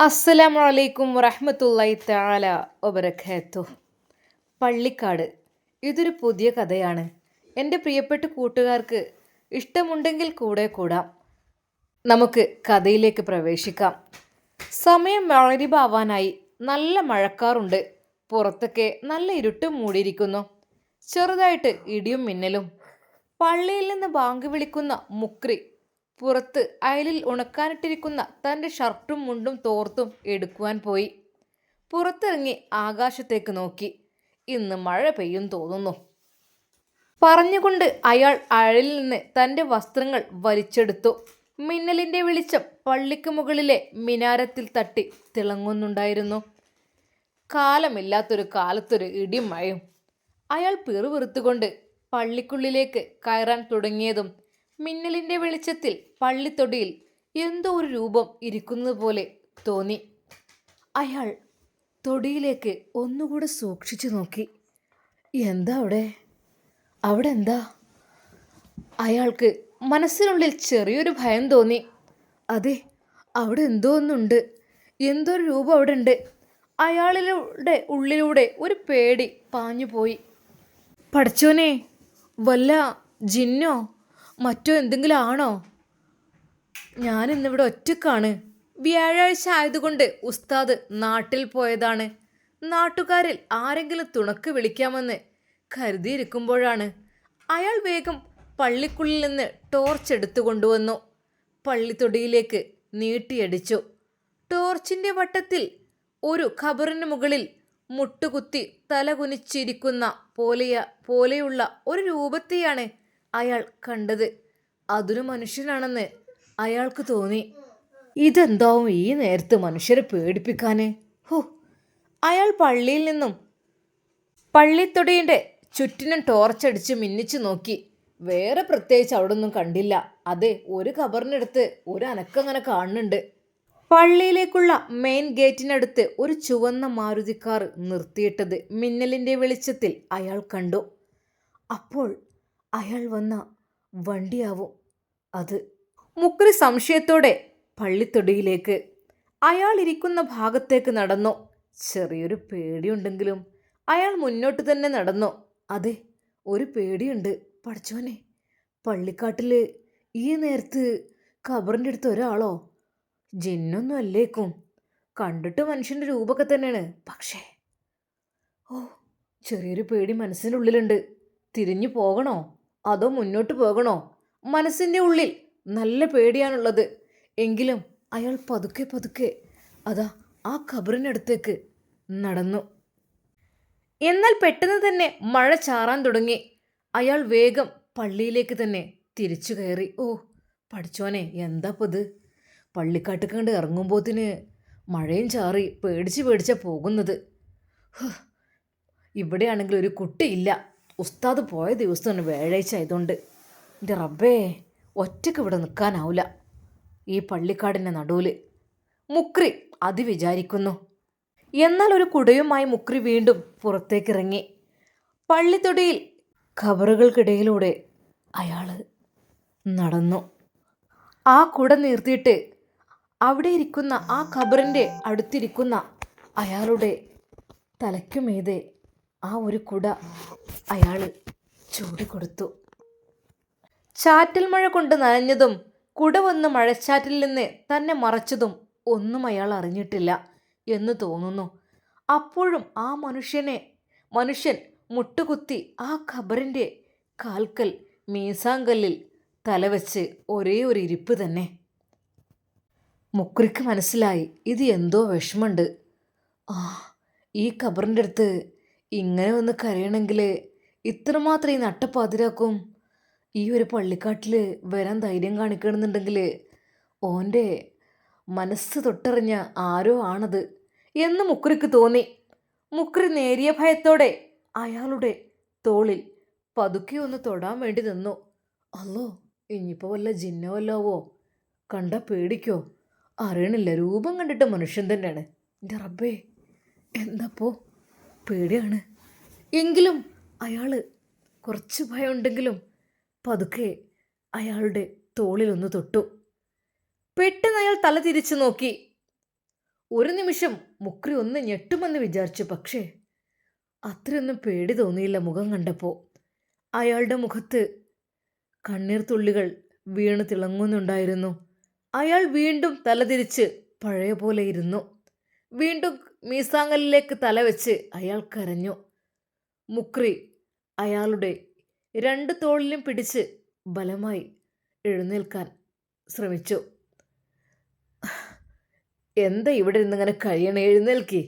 അസ്സലാമു അലൈക്കും വറഹ്മത്തുള്ളാഹി തആല വബറകാത്തു. പള്ളിക്കാട്. ഇതൊരു പുതിയ കഥയാണ്. എന്റെ പ്രിയപ്പെട്ട കൂട്ടുകാർക്ക് ഇഷ്ടമുണ്ടെങ്കിൽ കൂടെ കൂടാം. നമുക്ക് കഥയിലേക്ക് പ്രവേശിക്കാം. സമയം മഴരിഭാവാനായി നല്ല മഴക്കാറുണ്ട്. പുറത്തൊക്കെ നല്ല ഇരുട്ടും മൂടിയിരിക്കുന്നു. ചെറുതായിട്ട് ഇടിയും മിന്നലും. പള്ളിയിൽ നിന്ന് ബാങ്ക് വിളിക്കുന്ന മുക്രി പുറത്ത് അയലിൽ ഉണക്കാനിട്ടിരിക്കുന്ന തന്റെ ഷർട്ടും മുണ്ടും തോർത്തും എടുക്കുവാൻ പോയി. പുറത്തിറങ്ങി ആകാശത്തേക്ക് നോക്കി. ഇന്ന് മഴ പെയ്യും തോന്നുന്നു. പറഞ്ഞുകൊണ്ട് അയാൾ അഴലിൽ നിന്ന് തന്റെ വസ്ത്രങ്ങൾ വലിച്ചെടുത്തു. മിന്നലിന്റെ വെളിച്ചം പള്ളിക്ക് മുകളിലെ മിനാരത്തിൽ തട്ടി തിളങ്ങുന്നുണ്ടായിരുന്നു. കാലമില്ലാത്തൊരു കാലത്തൊരു ഇടിയും മഴയും. അയാൾ പിറുപിറുത്തുകൊണ്ട് പള്ളിക്കുള്ളിലേക്ക് കയറാൻ തുടങ്ങിയതും മിന്നലിന്റെ വെളിച്ചത്തിൽ പള്ളിത്തൊടിയിൽ എന്തോ ഒരു രൂപം ഇരിക്കുന്നത് പോലെ തോന്നി. അയാൾ തൊടിയിലേക്ക് ഒന്നുകൂടെ സൂക്ഷിച്ചു നോക്കി. എന്താ അവിടെ? അവിടെ എന്താ? അയാൾക്ക് മനസ്സിനുള്ളിൽ ചെറിയൊരു ഭയം തോന്നി. അതെ അവിടെ എന്തോ ഒന്നുണ്ട്. എന്തോ ഒരു രൂപം അവിടെ ഉണ്ട്. അയാളിലൂടെ ഉള്ളിലൂടെ ഒരു പേടി പാഞ്ഞു പോയി പഠിച്ചോനെ വല്ല ജിന്നോ? മറ്റോ എന്തെങ്കിലും ആണോ ഞാൻ ഇന്നിവിടെ ഒറ്റക്കാണ്. വ്യാഴാഴ്ച ആയതുകൊണ്ട് ഉസ്താദ് നാട്ടിൽ പോയതാണ്. നാട്ടുകാരിൽ ആരെങ്കിലും തുണക്ക് വിളിക്കാമെന്ന് കരുതിയിരിക്കുമ്പോഴാണ് അയാൾ വേഗം പള്ളിക്കുള്ളിൽ നിന്ന് ടോർച്ച് എടുത്തു കൊണ്ടുവന്നു. പള്ളിത്തൊടിയിലേക്ക് നീട്ടിയടിച്ചു. ടോർച്ചിന്റെ വട്ടത്തിൽ ഒരു ഖബറിന് മുകളിൽ മുട്ടുകുത്തി തലകുനിച്ചിരിക്കുന്ന പോലെയ പോലെയുള്ള ഒരു രൂപത്തെയാണ് അയാൾ കണ്ടത്. അതൊരു മനുഷ്യനാണെന്ന് അയാൾക്ക് തോന്നി. ഇതെന്താവും ഈ നേരത്ത് മനുഷ്യരെ പേടിപ്പിക്കാന്? ഹോ അയാൾ പള്ളിയിൽ നിന്നും പള്ളിത്തൊടിയുടെ ചുറ്റിനും ടോർച്ചടിച്ച് മിന്നിച്ചു നോക്കി. വേറെ പ്രത്യേകിച്ച് അവിടെ ഒന്നും കണ്ടില്ല. അതെ ഒരു കബറിനടുത്ത് ഒരു അനക്കങ്ങനെ കാണുന്നുണ്ട്. പള്ളിയിലേക്കുള്ള മെയിൻ ഗേറ്റിനടുത്ത് ഒരു ചുവന്ന മാരുതി കാർ നിർത്തിയിട്ടത് മിന്നലിന്റെ വെളിച്ചത്തിൽ അയാൾ കണ്ടു. അപ്പോൾ അയാൾ വന്ന വണ്ടിയാവും അത്. മുക്കറി സംശയത്തോടെ പള്ളിത്തൊടിയിലേക്ക്. അയാൾ ഇരിക്കുന്ന ഭാഗത്തേക്ക് നടന്നു. ചെറിയൊരു പേടിയുണ്ടെങ്കിലും അയാൾ മുന്നോട്ട് തന്നെ നടന്നു. അതെ ഒരു പേടിയുണ്ട് പഠിച്ചോനെ പള്ളിക്കാട്ടിൽ ഈ നേരത്ത് ഖബറിന്റെ അടുത്ത് ഒരാളോ? ജിന്നൊന്നും അല്ലേക്കും. കണ്ടിട്ട് മനുഷ്യന്റെ രൂപമൊക്കെ തന്നെയാണ്. പക്ഷേ ഓ ചെറിയൊരു പേടി മനസ്സിന്റെ ഉള്ളിലുണ്ട് തിരിഞ്ഞു പോകണോ? അതോ മുന്നോട്ട് പോകണോ? മനസ്സിന്റെ ഉള്ളിൽ നല്ല പേടിയാണുള്ളത്. എങ്കിലും അയാൾ പതുക്കെ പതുക്കെ അതാ ആ ഖബറിനടുത്തേക്ക് നടന്നു. എന്നാൽ പെട്ടെന്ന് തന്നെ മഴ ചാറാൻ തുടങ്ങി. അയാൾ വേഗം പള്ളിയിലേക്ക് തന്നെ തിരിച്ചു കയറി. ഓ പഠിച്ചോനെ എന്താ ഇത്? പള്ളിക്കാട്ട് കണ്ട് ഇറങ്ങുമ്പോത്തിന് മഴയും ചാറി പേടിച്ച് പേടിച്ചാ പോകുന്നത്. ഇവിടെയാണെങ്കിൽ ഒരു കുട്ടിയില്ല. ഉസ്താദ് പോയ ദിവസം ഒന്ന് വ്യാഴാഴ്ച ആയതുകൊണ്ട് എന്റെ റബ്ബേ ഒറ്റയ്ക്ക് ഇവിടെ നിൽക്കാനാവില്ല ഈ പള്ളിക്കാടിന്റെ നടുവിൽ മുക്രി അത് വിചാരിക്കുന്നു എന്നാൽ ഒരു കുടയുമായി മുക്രി വീണ്ടും പുറത്തേക്കിറങ്ങി. പള്ളിത്തൊടിയിൽ ഖബറുകൾക്കിടയിലൂടെ അയാൾ നടന്നു. ആ കുട നിർത്തിയിട്ട് അവിടെ ഇരിക്കുന്ന ആ ഖബറിന്റെ അടുത്തിരിക്കുന്ന അയാളുടെ തലയ്ക്കുമീതെ ആ ഒരു കുട അയാൾ ചൂടി കൊടുത്തു. ചാറ്റൽ മഴ കൊണ്ട് നനഞ്ഞതും കുട വന്ന് മഴച്ചാറ്റിൽ നിന്ന് തന്നെ മറച്ചതും ഒന്നും അയാൾ അറിഞ്ഞിട്ടില്ല എന്ന് തോന്നുന്നു. അപ്പോഴും ആ മനുഷ്യനെ മനുഷ്യൻ മുട്ടുകുത്തി ആ ഖബറിന്റെ കാൽക്കൽ മീസാങ്കല്ലിൽ തലവെച്ച് ഒരേ ഒരു ഇരിപ്പ് തന്നെ. മുക്രിക്ക് മനസ്സിലായി ഇത് എന്തോ വിഷമമുണ്ട്. ആ ഈ ഖബറിന്റെ അടുത്ത് ഇങ്ങനെ ഒന്ന് കരയണമെങ്കിൽ ഇത്രമാത്രം ഈ നട്ടപ്പാതിരാക്കും ഈ ഒരു പള്ളിക്കാട്ടിൽ വരാൻ ധൈര്യം കാണിക്കണമെന്നുണ്ടെങ്കിൽ ഓന്റെ മനസ്സ് തൊട്ടറിഞ്ഞ ആരോ ആണത് എന്ന് മുക്രിക്ക് തോന്നി. മുക്രി നേരിയ ഭയത്തോടെ അയാളുടെ തോളിൽ പതുക്കെ ഒന്ന് തൊടാൻ വേണ്ടി നിന്നു. അല്ലോ ഇനിയിപ്പോൾ വല്ല ജിന്നോ വല്ലാവോ? കണ്ട പേടിക്കോ? അറിയണില്ല. രൂപം കണ്ടിട്ട് മനുഷ്യൻ തന്നെയാണ്. റബ്ബേ എന്താപ്പോ? പേടിയാണ്. എങ്കിലും അയാൾ കുറച്ച് ഭയമുണ്ടെങ്കിലും പതുക്കെ അയാളുടെ തോളിലൊന്ന് തൊട്ടു. പെട്ടെന്ന് അയാൾ തല തിരിച്ചു നോക്കി. ഒരു നിമിഷം മുക്രി ഒന്ന് ഞെട്ടുമെന്ന് വിചാരിച്ചു. പക്ഷേ അത്രയൊന്നും പേടി തോന്നിയില്ല മുഖം കണ്ടപ്പോൾ അയാളുടെ മുഖത്ത് കണ്ണീർ തുള്ളികൾ വീണ് തിളങ്ങുന്നുണ്ടായിരുന്നു. അയാൾ വീണ്ടും തലതിരിച്ച് പഴയ പോലെ ഇരുന്നു. വീണ്ടും മീസാങ്കലിലേക്ക് തലവെച്ച് അയാൾ കരഞ്ഞു. മുക്രി അയാളുടെ രണ്ട് തോളിലും പിടിച്ച് ബലമായി എഴുന്നേൽക്കാൻ ശ്രമിച്ചു. എന്താ ഇവിടെ ഇരുന്നിങ്ങനെ കഴിയണേ? എഴുന്നേൽക്കി.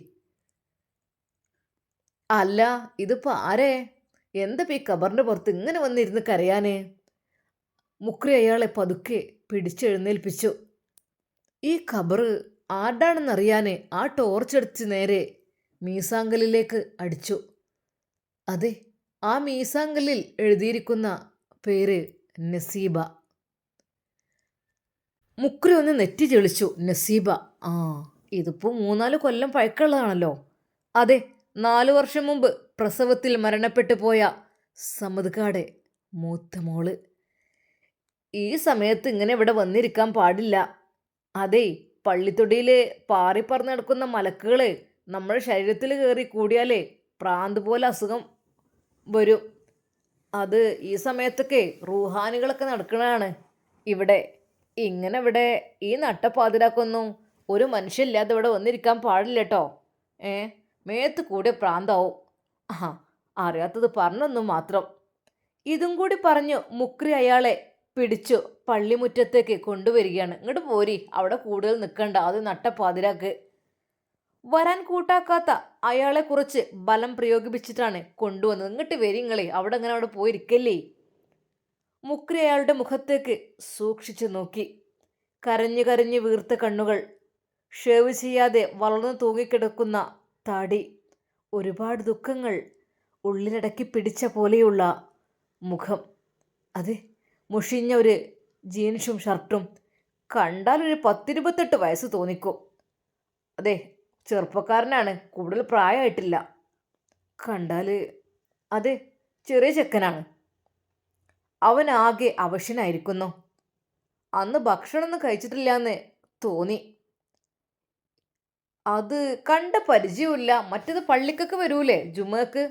അല്ല ഇതിപ്പോ ആരേ? എന്താ ഈ കബറിന്റെ പുറത്ത് ഇങ്ങനെ വന്നിരുന്ന് കരയാനേ? മുക്രി അയാളെ പതുക്കെ പിടിച്ചെഴുന്നേൽപ്പിച്ചു ഈ ഖബറ് ആരുടാണെന്നറിയാനേ ആ ടോർച്ചടിച്ച് നേരെ മീസാങ്കലിലേക്ക് അടിച്ചു. അതെ ആ മീസാങ്കലിൽ എഴുതിയിരിക്കുന്ന പേര് നസീബ. മുക്രി ഒന്ന് നെറ്റി ചെളിച്ചു നസീബ ആ ഇതിപ്പോൾ മൂന്നാൽ കൊല്ലം പഴക്കമുള്ളതാണല്ലോ. അതെ നാലു വർഷം മുമ്പ് പ്രസവത്തിൽ മരണപ്പെട്ടു പോയ സമതുകാടെ മൂത്ത മോൾ. ഈ സമയത്ത് ഇങ്ങനെ ഇവിടെ വന്നിരിക്കാൻ പാടില്ല. അതെ പള്ളിത്തൊടിയിൽ പാറിപ്പറന്ന് നടക്കുന്ന മലക്കുകൾ നമ്മുടെ ശരീരത്തിൽ കയറി കൂടിയാലേ പ്രാന്ത് പോലെ അസുഖം വരും. അത് ഈ സമയത്തൊക്കെ റൂഹാനികളൊക്കെ നടക്കണതാണ്. ഇവിടെ ഇങ്ങനെ ഇവിടെ ഈ നട്ടപ്പാതിരാക്കൊന്നും ഒരു മനുഷ്യല്ലാതെ ഇവിടെ വന്നിരിക്കാൻ പാടില്ല കേട്ടോ ഏ? മേത്ത് കൂടെ പ്രാന്താവും. ആ അറിയാത്തത് പറഞ്ഞൊന്നും മാത്രം. ഇതും കൂടി പറഞ്ഞു മുക്രി അയാളെ പിടിച്ചു പള്ളിമുറ്റത്തേക്ക് കൊണ്ടുവരികയാണ്. ഇങ്ങോട്ട് പോരി അവിടെ കൂടുതൽ നിൽക്കണ്ട അത് നട്ടപ്പാതിരാക്ക് വരാൻ കൂട്ടാക്കാത്ത അയാളെ കുറിച്ച് ബലം പ്രയോഗിപ്പിച്ചിട്ടാണ് കൊണ്ടുവന്നത്. ഇങ്ങോട്ട് വരിങ്ങളെ അവിടെ അങ്ങനെ അവിടെ പോയിരിക്കല്ലേ? മുക്രി അയാളുടെ മുഖത്തേക്ക് സൂക്ഷിച്ചു നോക്കി. കരഞ്ഞു കരഞ്ഞു വീർത്ത കണ്ണുകൾ ഷേവ് ചെയ്യാതെ വളർന്നു തൂങ്ങിക്കിടക്കുന്ന താടി ഒരുപാട് ദുഃഖങ്ങൾ ഉള്ളിലടക്കി പിടിച്ച പോലെയുള്ള മുഖം. അതെ മുഷിഞ്ഞ ഒരു ജീൻസും ഷർട്ടും കണ്ടാൽ ഒരു പത്തിരുപത്തെട്ട് വയസ്സ് തോന്നിക്കും. അതെ ചെറുപ്പക്കാരനാണ് കൂടുതൽ പ്രായമായിട്ടില്ല. കണ്ടാൽ അതെ ചെറിയ ചെക്കനാണ്. അവൻ ആകെ അവശനായിരിക്കുന്നു. അന്ന് ഭക്ഷണമൊന്നും കഴിച്ചിട്ടില്ല എന്ന് തോന്നി. അത് കണ്ട പരിചയമില്ല മറ്റത് പള്ളിക്കൊക്കെ വരൂലേ ജുമക്ക്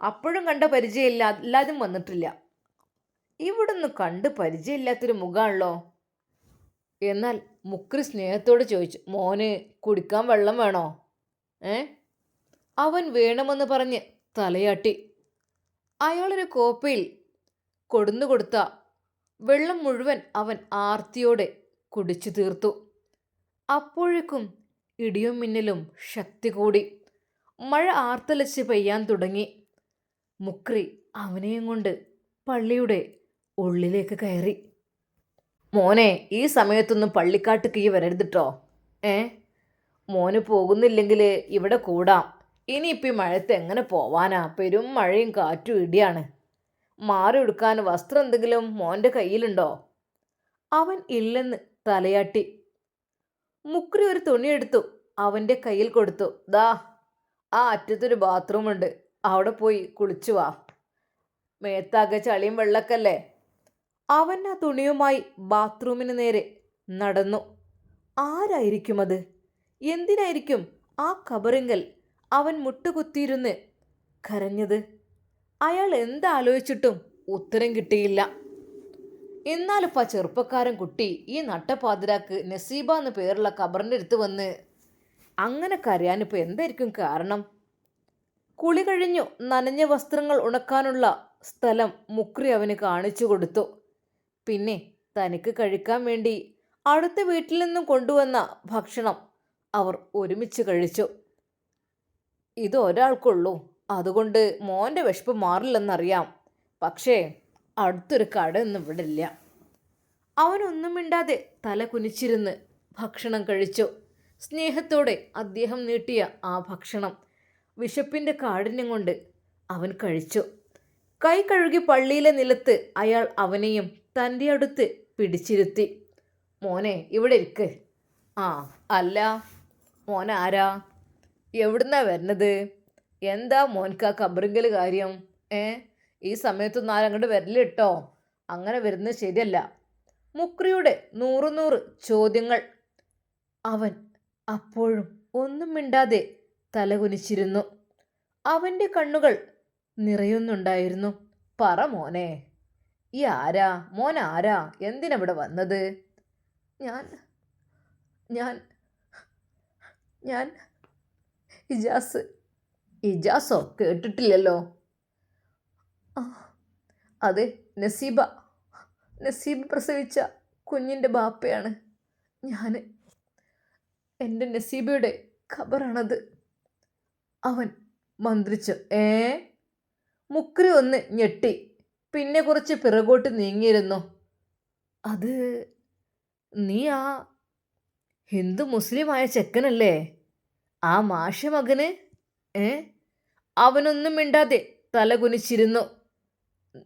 അപ്പോഴും കണ്ട പരിചയമില്ല എല്ലാതും വന്നിട്ടില്ല. ഇവിടുന്ന് കണ്ട് പരിചയമില്ലാത്തൊരു മുഖമാണല്ലോ എന്നാൽ മുക്രി സ്നേഹത്തോട് ചോദിച്ചു മോന് കുടിക്കാൻ വെള്ളം വേണോ? ഏ? അവൻ വേണമെന്ന് പറഞ്ഞ് തലയാട്ടി. അയാളൊരു കോപ്പയിൽ കൊടുന്നു കൊടുത്ത വെള്ളം മുഴുവൻ അവൻ ആർത്തിയോടെ കുടിച്ചു തീർത്തു. അപ്പോഴേക്കും ഇടിയും മിന്നലും ശക്തി കൂടി. മഴ ആർത്തലച്ച് പെയ്യാൻ തുടങ്ങി. മുക്രി അവനെയും കൊണ്ട് പള്ളിയുടെ ഉള്ളിലേക്ക് കയറി. മോനെ ഈ സമയത്തൊന്നും പള്ളിക്കാട്ട് കീ വരരുതിട്ടോ ഏ? മോന് പോകുന്നില്ലെങ്കിൽ ഇവിടെ കൂടാം. ഇനിയിപ്പോൾ ഈ മഴത്ത് എങ്ങനെ പോവാനാ? പെരും മഴയും കാറ്റും ഇടിയാണ്. മാറി എടുക്കാൻ വസ്ത്രം എന്തെങ്കിലും മോന്റെ കയ്യിലുണ്ടോ? അവൻ ഇല്ലെന്ന് തലയാട്ടി. മുക്രി ഒരു തുണിയെടുത്തു അവന്റെ കയ്യിൽ കൊടുത്തു. ദാ ആ അറ്റത്തൊരു ബാത്റൂമുണ്ട്. അവിടെ പോയി കുളിച്ചു വാ. മേത്താകെ ചളിയും വെള്ളക്കല്ലേ? അവൻ ആ തുണിയുമായി ബാത്റൂമിന് നേരെ നടന്നു. ആരായിരിക്കും അത് എന്തിനായിരിക്കും ആ കബറിങ്കൽ അവൻ മുട്ടുകുത്തിയിരുന്ന് കരഞ്ഞത്? അയാൾ എന്താലോചിച്ചിട്ടും ഉത്തരം കിട്ടിയില്ല. എന്നാലിപ്പോൾ ആ ചെറുപ്പക്കാരൻ കുട്ടി ഈ നട്ടപ്പാതിരാക്ക് നസീബ എന്ന പേരുള്ള കബറിന്റെ അടുത്ത് വന്ന് അങ്ങനെ കരയാനിപ്പോൾ എന്തായിരിക്കും കാരണം? കുളി കഴിഞ്ഞു നനഞ്ഞ വസ്ത്രങ്ങൾ ഉണക്കാനുള്ള സ്ഥലം മുക്രി അവന് കാണിച്ചു കൊടുത്തു. പിന്നെ തനിക്ക് കഴിക്കാൻ വേണ്ടി അടുത്ത വീട്ടിൽ നിന്നും കൊണ്ടുവന്ന ഭക്ഷണം അവർ ഒരുമിച്ച് കഴിച്ചു. ഇത് ഒരാൾക്കുള്ളൂ. അതുകൊണ്ട് മോന്റെ വിശപ്പ് മാറില്ലെന്നറിയാം. പക്ഷേ അടുത്തൊരു കടയൊന്നും ഇവിടെ ഇല്ല അവനൊന്നും മിണ്ടാതെ തല കുനിച്ചിരുന്ന് ഭക്ഷണം കഴിച്ചു. സ്നേഹത്തോടെ അദ്ദേഹം നീട്ടിയ ആ ഭക്ഷണം വിശപ്പിന്റെ കാഠിന്യം കൊണ്ട് അവൻ കഴിച്ചു. കൈ കഴുകി പള്ളിയിലെ നിലത്ത് അയാൾ അവനെയും തന്റെ അടുത്ത് പിടിച്ചിരുത്തി. മോനെ ഇവിടെ ഇരിക്ക്. ആ അല്ല. മോൻ ആരാ? എവിടുന്നാ വരുന്നത്? എന്താ മോൻക്ക് ആ കബറിങ്കൽ കാര്യം? ഏ? ഈ സമയത്തൊന്നും ആരങ്ങോട്ട് വരില്ല വരൽ കേട്ടോ അങ്ങനെ വരുന്നത് ശരിയല്ല. മുക്രിയുടെ നൂറ് നൂറ് ചോദ്യങ്ങൾ. അവൻ അപ്പോഴും ഒന്നും മിണ്ടാതെ തലകുനിച്ചിരുന്നു. അവന്റെ കണ്ണുകൾ നിറയുന്നുണ്ടായിരുന്നു. പറ മോനെ. ഈ ആരാ? മോൻ ആരാ? എന്തിനവിടെ വന്നത്? ഞാൻ ഞാൻ ഞാൻ ഇജാസ് ഇജാസോ കേട്ടിട്ടില്ലല്ലോ. അതെ നസീബ നസീബ് പ്രസവിച്ച കുഞ്ഞിന്റെ ബാപ്പയാണ്. ഞാൻ എന്റെ നസീബയുടെ ഖബറാണത്. അവൻ മന്ത്രിച്ചു. ഏ? മുക്രി ഒന്ന് ഞെട്ടി. പിന്നെ കുറച്ച് പിറകോട്ട് നീങ്ങിയിരുന്നു. അത് നീ ആ ഹിന്ദു മുസ്ലിമായ ചെക്കനല്ലേ? ആ മാഷ മകന് ഏ? അവനൊന്നും മിണ്ടാതെ തലകുനിച്ചിരുന്നു.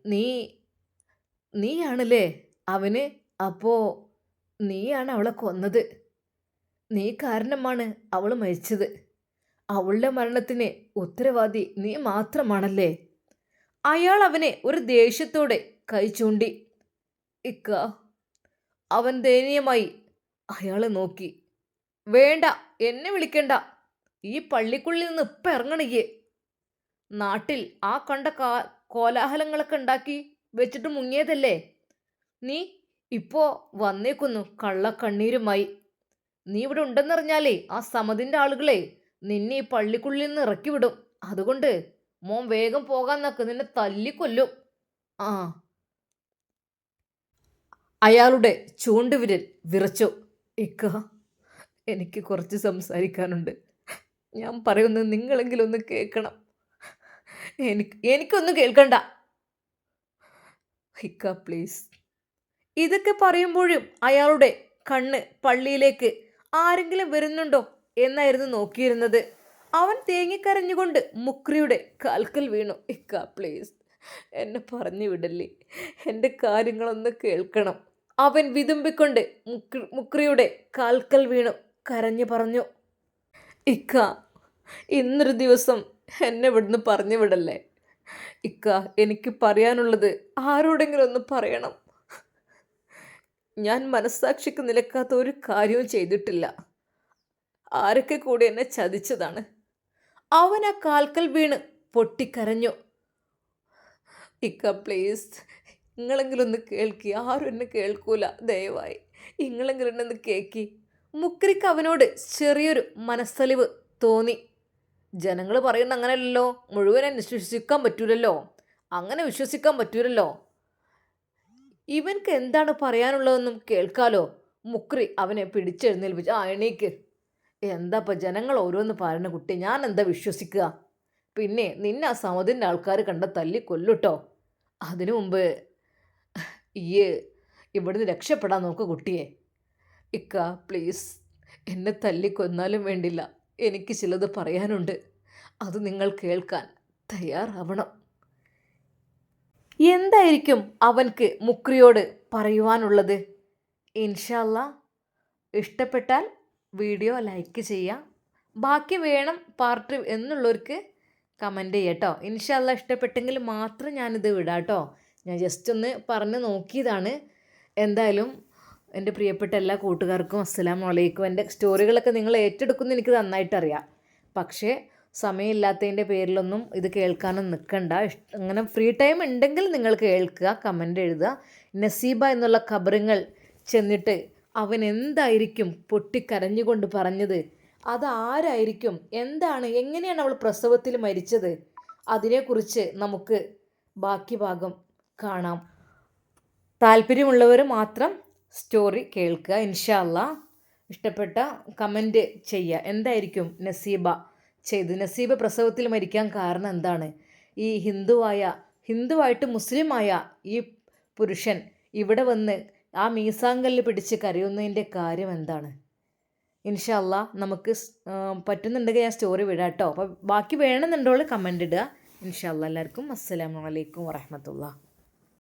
നീ നീയാണല്ലേ അവന്? അപ്പോ നീയാണ് അവളെ കൊന്നത്. നീ കാരണമാണ് അവൾ മരിച്ചത്. അവളുടെ മരണത്തിന് ഉത്തരവാദി നീ മാത്രമാണല്ലേ? അയാൾ അവനെ ഒരു ദേഷ്യത്തോടെ കൈ ചൂണ്ടി ഇക്ക അവൻ ദയനീയമായി അയാളെ നോക്കി. വേണ്ട എന്നെ വിളിക്കണ്ട. ഈ പള്ളിക്കുള്ളിൽ നിന്ന് ഇപ്പം ഇറങ്ങണിയേ നാട്ടിൽ ആ കണ്ട കാ കോലാഹലങ്ങളൊക്കെ ഉണ്ടാക്കി വെച്ചിട്ട് മുങ്ങിയതല്ലേ? നീ ഇപ്പോ വന്നേക്കുന്നു കള്ളക്കണ്ണീരുമായി. നീ ഇവിടെ ഉണ്ടെന്നറിഞ്ഞാലേ ആ സമതിന്റെ ആളുകളെ നിന്നെ ഈ പള്ളിക്കുള്ളിൽ നിന്ന് ഇറക്കി വിടും. അതുകൊണ്ട് മോൻ വേഗം പോകാൻ നക്ക് നിന്നെ തല്ലിക്കൊല്ലും ആ. അയാളുടെ ചൂണ്ടുവിരൽ വിറച്ചു. ഇക്ക എനിക്ക് കുറച്ച് സംസാരിക്കാനുണ്ട്. ഞാൻ പറയുന്നത് നിങ്ങളെങ്കിലും ഒന്ന് കേൾക്കണം. എനിക്ക് എനിക്കൊന്നും കേൾക്കണ്ട. ഇക്ക പ്ലീസ്. ഇതൊക്കെ പറയുമ്പോഴും അയാളുടെ കണ്ണ് പള്ളിയിലേക്ക് ആരെങ്കിലും വരുന്നുണ്ടോ എന്നായിരുന്നു നോക്കിയിരുന്നത്. അവൻ തേങ്ങിക്കരഞ്ഞുകൊണ്ട് മുക്രിയുടെ കാൽക്കൽ വീണു. ഇക്ക പ്ലീസ് എന്നെ പറഞ്ഞു വിടല്ലേ? എന്റെ കാര്യങ്ങളൊന്ന് കേൾക്കണം. അവൻ വിതുമ്പിക്കൊണ്ട് മുക്രി മുക്രിയുടെ കാൽക്കൽ വീണു. കരഞ്ഞു പറഞ്ഞു ഇക്ക ഇന്നൊരു ദിവസം എന്നെ ഇവിടുന്ന് പറഞ്ഞു വിടല്ലേ? ഇക്ക എനിക്ക് പറയാനുള്ളത് ആരോടെങ്കിലും ഒന്ന് പറയണം. ഞാൻ മനസ്സാക്ഷിക്ക് നിലക്കാത്ത ഒരു കാര്യവും ചെയ്തിട്ടില്ല. ആരൊക്കെ കൂടി എന്നെ ചതിച്ചതാണ്? അവൻ ആ കാൽക്കൽ വീണ് പൊട്ടിക്കരഞ്ഞു. ഇക്ക പ്ലീസ് നിങ്ങളെങ്കിലും ഒന്ന് കേൾക്കി. ആരും എന്നെ കേൾക്കൂല. ദയവായി നിങ്ങളെങ്കിലും എന്നെ ഒന്ന് കേൾക്കി മുക്രിക്ക് അവനോട് ചെറിയൊരു മനസ്സലിവ് തോന്നി. ജനങ്ങൾ പറയുന്ന അങ്ങനെയല്ലോ മുഴുവനെ വിശ്വസിക്കാൻ പറ്റൂലല്ലോ. അങ്ങനെ വിശ്വസിക്കാൻ പറ്റൂലല്ലോ. ഇവൻക്ക് എന്താണ് പറയാനുള്ളതെന്നും കേൾക്കാലോ. മുക്രി അവനെ പിടിച്ചെഴുന്നേൽപ്പിച്ചു ആ എണീക്ക്. എന്താപ്പം ജനങ്ങൾ ഓരോന്ന് പറയുന്ന കുട്ടി ഞാൻ എന്താ വിശ്വസിക്കുക? പിന്നെ നിന്നെ ആ സമതിന്റെ ആൾക്കാർ കണ്ട തല്ലി കൊല്ലുട്ടോ? അതിനു മുമ്പ് ഈ ഇവിടുന്ന് രക്ഷപ്പെടാൻ നോക്ക് കുട്ടിയെ. ഇക്ക പ്ലീസ് എന്നെ തല്ലിക്കൊന്നാലും വേണ്ടില്ല. എനിക്ക് ചിലത് പറയാനുണ്ട്. അത് നിങ്ങൾ കേൾക്കാൻ തയ്യാറാവണം. എന്തായിരിക്കും അവൻക്ക് മുക്രിയോട് പറയുവാനുള്ളത്? ഇൻഷല്ല ഇഷ്ടപ്പെട്ടാൽ വീഡിയോ ലൈക്ക് ചെയ്യുക ബാക്കി വേണം പാർട്ട് എന്നുള്ളവർക്ക് കമന്റ് ചെയ്യട്ടോ ഇൻഷല്ല ഇഷ്ടപ്പെട്ടെങ്കിൽ മാത്രം ഞാനിത് വിടാം കേട്ടോ ഞാൻ ജസ്റ്റ് ഒന്ന് പറഞ്ഞ് നോക്കിയതാണ്. എന്തായാലും എന്റെ പ്രിയപ്പെട്ട എല്ലാ കൂട്ടുകാർക്കും അസ്സലാം വലൈക്കും എന്റെ സ്റ്റോറികളൊക്കെ നിങ്ങൾ ഏറ്റെടുക്കുമെന്ന് എനിക്ക് നന്നായിട്ടറിയാം. പക്ഷേ സമയമില്ലാത്തതിന്റെ പേരിലൊന്നും ഇത് കേൾക്കാനും നിൽക്കണ്ട. അങ്ങനെ ഫ്രീ ടൈം ഉണ്ടെങ്കിൽ നിങ്ങൾ കേൾക്കുക കമന്റ് എഴുതുക. നസീബ എന്നുള്ള ഖബറുകൾ ചെന്നിട്ട് അവൻ എന്തായിരിക്കും പൊട്ടിക്കരഞ്ഞുകൊണ്ട് പറഞ്ഞത്? അതാരായിരിക്കും? എന്താണ്? എങ്ങനെയാണ് അവൾ പ്രസവത്തിൽ മരിച്ചത്? അതിനെക്കുറിച്ച് നമുക്ക് ബാക്കി ഭാഗം കാണാം. താല്പര്യമുള്ളവർ മാത്രം സ്റ്റോറി കേൾക്കുക ഇൻഷാല്ല ഇഷ്ടപ്പെട്ട കമന്റ് ചെയ്യുക. എന്തായിരിക്കും നസീബ ചെയ്ത് നസീബ പ്രസവത്തിൽ മരിക്കാൻ കാരണം എന്താണ്? ഈ ഹിന്ദുവായ ഹിന്ദുവായിട്ട് മുസ്ലിമായ ഈ പുരുഷൻ ഇവിടെ വന്ന് ആ മീസാങ്കല്ല് പിടിച്ച് കരയുന്നതിന്റെ കാര്യം എന്താണ്? ഇൻഷല്ല നമുക്ക് പറ്റുന്നുണ്ടെങ്കിൽ ഞാൻ സ്റ്റോറി വിടാം കേട്ടോ അപ്പോൾ ബാക്കി വേണമെന്നുണ്ടോൾ കമന്റ് ഇടുക. ഇൻഷല്ല എല്ലാവർക്കും അസ്സലാമലൈക്കും വറഹമത്തുള്ള